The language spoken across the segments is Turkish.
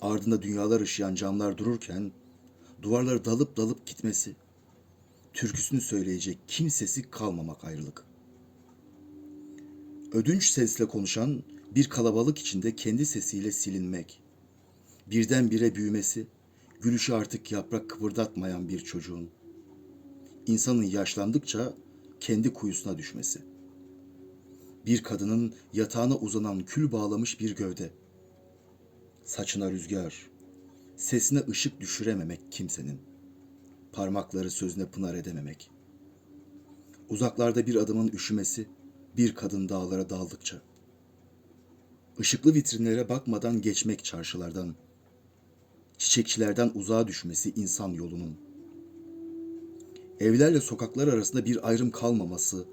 Ardında dünyalar ışıyan camlar dururken duvarları dalıp dalıp gitmesi. Türküsünü söyleyecek kimsesi kalmamak ayrılık. Ödünç sesle konuşan bir kalabalık içinde kendi sesiyle silinmek. Birdenbire büyümesi, gülüşü artık yaprak kıpırdatmayan bir çocuğun. İnsanın yaşlandıkça kendi kuyusuna düşmesi. Bir kadının yatağına uzanan kül bağlamış bir gövde. Saçına rüzgar, sesine ışık düşürememek kimsenin. Parmakları sözüne pınar edememek. Uzaklarda bir adamın üşümesi, bir kadın dağlara daldıkça. Işıklı vitrinlere bakmadan geçmek çarşılardan. Çiçekçilerden uzağa düşmesi insan yolunun. Evlerle sokaklar arasında bir ayrım kalmaması,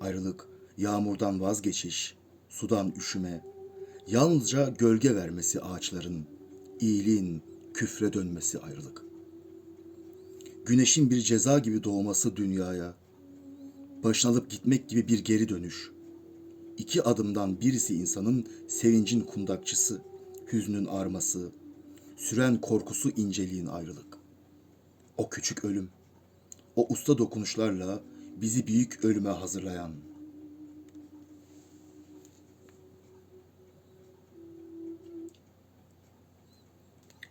ayrılık, yağmurdan vazgeçiş, sudan üşüme, yalnızca gölge vermesi ağaçların, iyiliğin küfre dönmesi ayrılık. Güneşin bir ceza gibi doğması dünyaya, başını alıp gitmek gibi bir geri dönüş. İki adımdan birisi insanın sevincin kundakçısı, hüznün arması, süren korkusu inceliğin ayrılık. O küçük ölüm, o usta dokunuşlarla bizi büyük ölüme hazırlayan,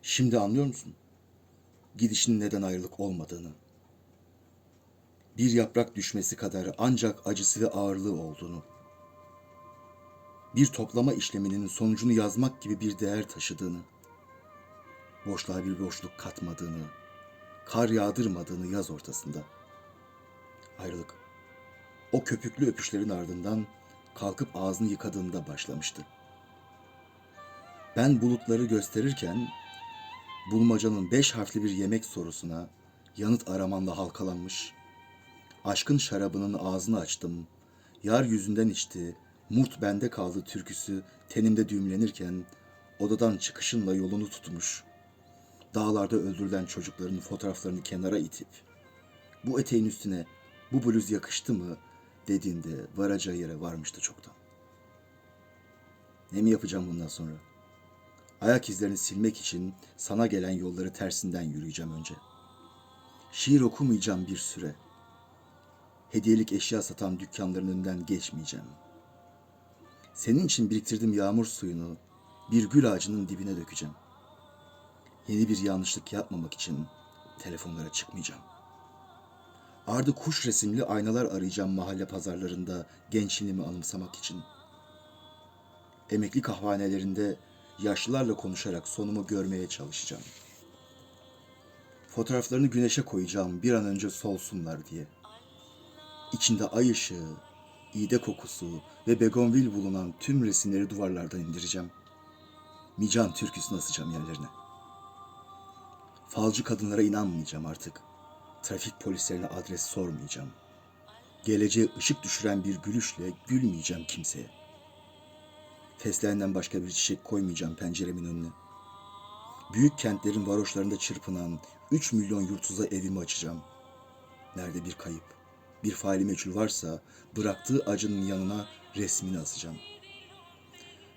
Şimdi anlıyor musun? Gidişin neden ayrılık olmadığını. Bir yaprak düşmesi kadar ancak acısı ve ağırlığı olduğunu. Bir toplama işleminin sonucunu yazmak gibi bir değer taşıdığını. Boşluğa bir boşluk katmadığını, kar yağdırmadığını yaz ortasında. Ayrılık. O köpüklü öpüşlerin ardından kalkıp ağzını yıkadığında başlamıştı. Ben bulutları gösterirken bulmacanın beş harfli bir yemek sorusuna yanıt aramanla halkalanmış. Aşkın şarabının ağzını açtım. Yar yüzünden içti. Murt bende kaldı türküsü tenimde düğümlenirken odadan çıkışınla yolunu tutmuş. Dağlarda öldürülen çocukların fotoğraflarını kenara itip bu eteğin üstüne bu bluz yakıştı mı dediğinde varacağı yere varmıştı çoktan. Ne mi yapacağım bundan sonra? Ayak izlerini silmek için sana gelen yolları tersinden yürüyeceğim önce. Şiir okumayacağım bir süre. Hediyelik eşya satan dükkanların önünden geçmeyeceğim. Senin için biriktirdiğim yağmur suyunu bir gül ağacının dibine dökeceğim. Yeni bir yanlışlık yapmamak için telefonlara çıkmayacağım. Ardı kuş resimli aynalar arayacağım mahalle pazarlarında gençliğimi anımsamak için. Emekli kahvanelerinde yaşlılarla konuşarak sonumu görmeye çalışacağım. Fotoğraflarını güneşe koyacağım bir an önce solsunlar diye. İçinde ay ışığı, iğde kokusu ve begonvil bulunan tüm resimleri duvarlardan indireceğim. Mican türküsünü asacağım yerlerine. Falcı kadınlara inanmayacağım artık. Trafik polislerine adres sormayacağım. Geleceğe ışık düşüren bir gülüşle gülmeyeceğim kimseye. Fesleğenden başka bir çiçek koymayacağım penceremin önüne. Büyük kentlerin varoşlarında çırpınan 3 milyon yurtsuza evimi açacağım. Nerede bir kayıp, bir faili meçhul varsa bıraktığı acının yanına resmini asacağım.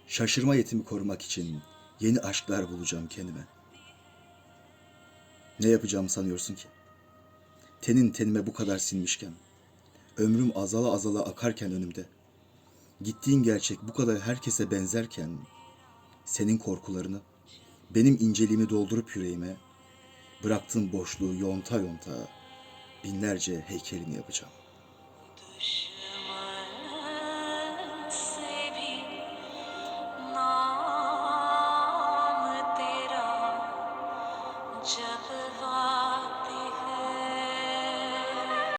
Şaşırma yetimi korumak için yeni aşklar bulacağım kendime. Ne yapacağımı sanıyorsun ki? Tenin tenime bu kadar sinmişken, ömrüm azala azala akarken önümde, gittiğin gerçek bu kadar herkese benzerken, senin korkularını, benim inceliğimi doldurup yüreğime, bıraktığın boşluğu yonta yonta binlerce heykelini yapacağım.